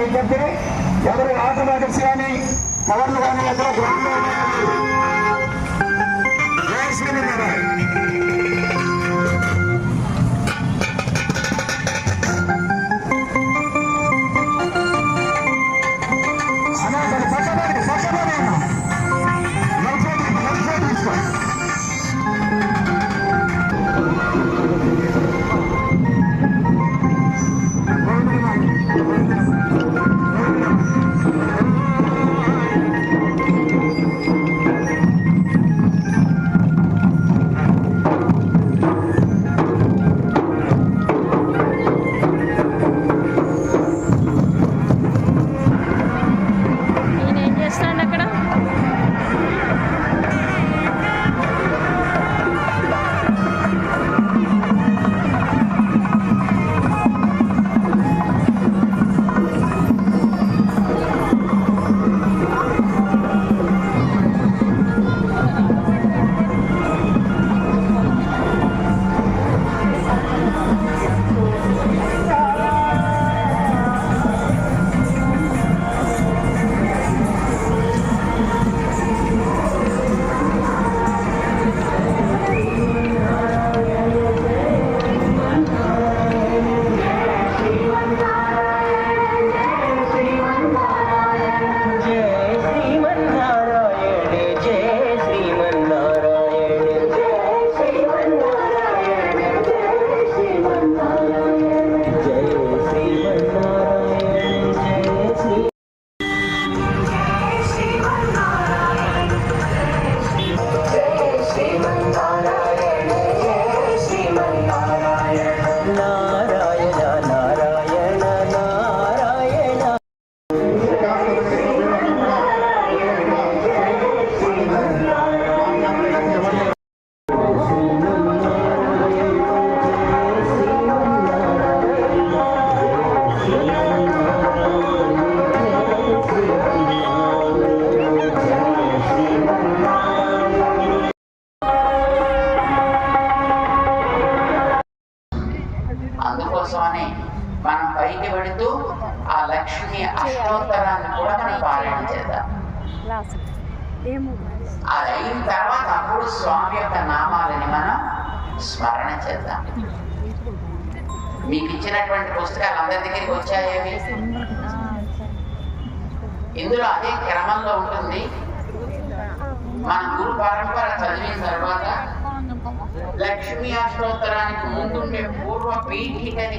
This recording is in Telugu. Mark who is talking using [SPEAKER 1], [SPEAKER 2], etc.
[SPEAKER 1] విజ్ఞప్తి ఎవరు వాటర్ బాటిల్స్ కానీ కవర్లు కానీ ఎక్కడ గ్రౌండ్
[SPEAKER 2] పైకి ఆ లక్ష్మి అష్టోత్తరాన్ని కూడా మనం పారాయణ చేద్దాం. అది అయిన తర్వాత అప్పుడు స్వామి యొక్క నామాలని మనం స్మరణ చేద్దాం. మీకు ఇచ్చినటువంటి పుస్తకాలు అందరి దగ్గరికి వచ్చాయేవి? ఇందులో అదే క్రమంలో ఉంటుంది. మన గురు పరంపర చదివిన తర్వాత లక్ష్మీ అష్టోత్తరానికి ముందుండే పూర్వ పీఠికని